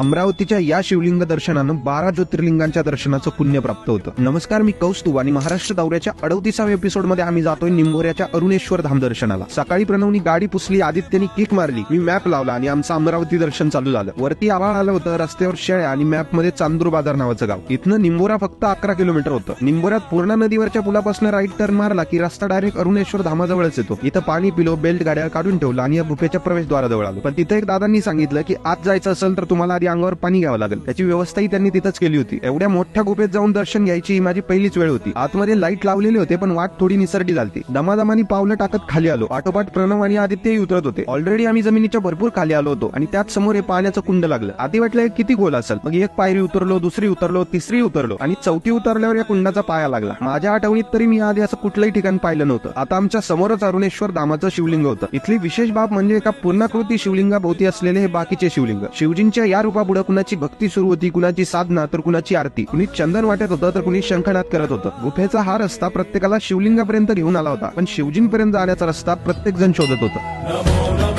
अमरावतीच्या या शिवलिंग दर्शनानं बारा ज्योतिर्लिंगांच्या दर्शनाचं पुण्य प्राप्त होतं. नमस्कार मी कौस्तुभ आणि महाराष्ट्र दौऱ्याच्या अडतीसाव्या एपिसोडमध्ये आम्ही जातोय निंभोऱ्याच्या अरुणेश्वर धाम दर्शनाला. सकाळी प्रणवनी गाडी पुसली आदित्यनी किक मारली मी मॅप लावला आणि आमचं अमरावती दर्शन चालू झालं. वरती आभाळ आलं होतं रस्त्यावर शेळ्या आणि मॅपमध्ये चांदूर बाजार नावाचं गाव. इथनं निंबोरा फक्त अकरा किलोमीटर होतं. निंबोऱ्यात पूर्णा नदीवरच्या पुलापासून राईट टर्न मारला की रस्ता डायरेक्ट अरुणेश्वर धामाजवळच येतो. इथं पाणी पिलो बेल्ट गाड्या काढून ठेवलं आणि या गुफेच्या प्रवेशद्वाराजवळ आलो. पण तिथे एक दादांनी सांगितलं की आज जायचं असेल तर तुम्हाला आधी अंगावर पाणी घ्यावं लागेल. त्याची व्यवस्थाही त्यांनी तिथंच केली होती. एवढ्या मोठ्या गुफेत जाऊन दर्शन घ्यायची ही माझी पहिलीच वेळ होती. आतमध्ये लाइट लावलेले होते पण वाट थोडी निसरडी झालती. दमादमानी पावलं टाकत खाली आलो. आटोपाट प्रणव आणि आदित्यही उतरत होते. ऑलरेडी आम्ही जमिनीच्या भरपूर खाली आलो होतो आणि त्याच समोर हे पाण्याचं कुंड लागलं. आधी वाटलं किती गोल असेल. मग एक पायरी उतरलो दुसरी उतरलो तिसरी उतरलो आणि चौथी उतरल्यावर या कुंडाचा पाया लागला. माझ्या आठवणीत तरी मी आधी असं कुठलंही ठिकाण पाहिलं नव्हतं. आता आमच्या समोरच अरुणेश्वर दामाचं शिवलिंग होतं. इथली विशेष बाब म्हणजे एका पूर्णाकृती शिवलिंगाभोवती असलेले हे बाकीचे शिवलिंग. शिवजींच्या या रूपापुढे कुणाची भक्ती सुरू होती कुणाची साधना तर कुणाची आरती. कुणी चंदन वाटत होतं तर कुणी शंखनाद करत होतं. गुफेचा हा रस्ता प्रत्येकाला शिवलिंगापर्यंत घेऊन आला होता. पण शिवजींपर्यंत जाण्याचा रस्ता प्रत्येक जण शोधत होता.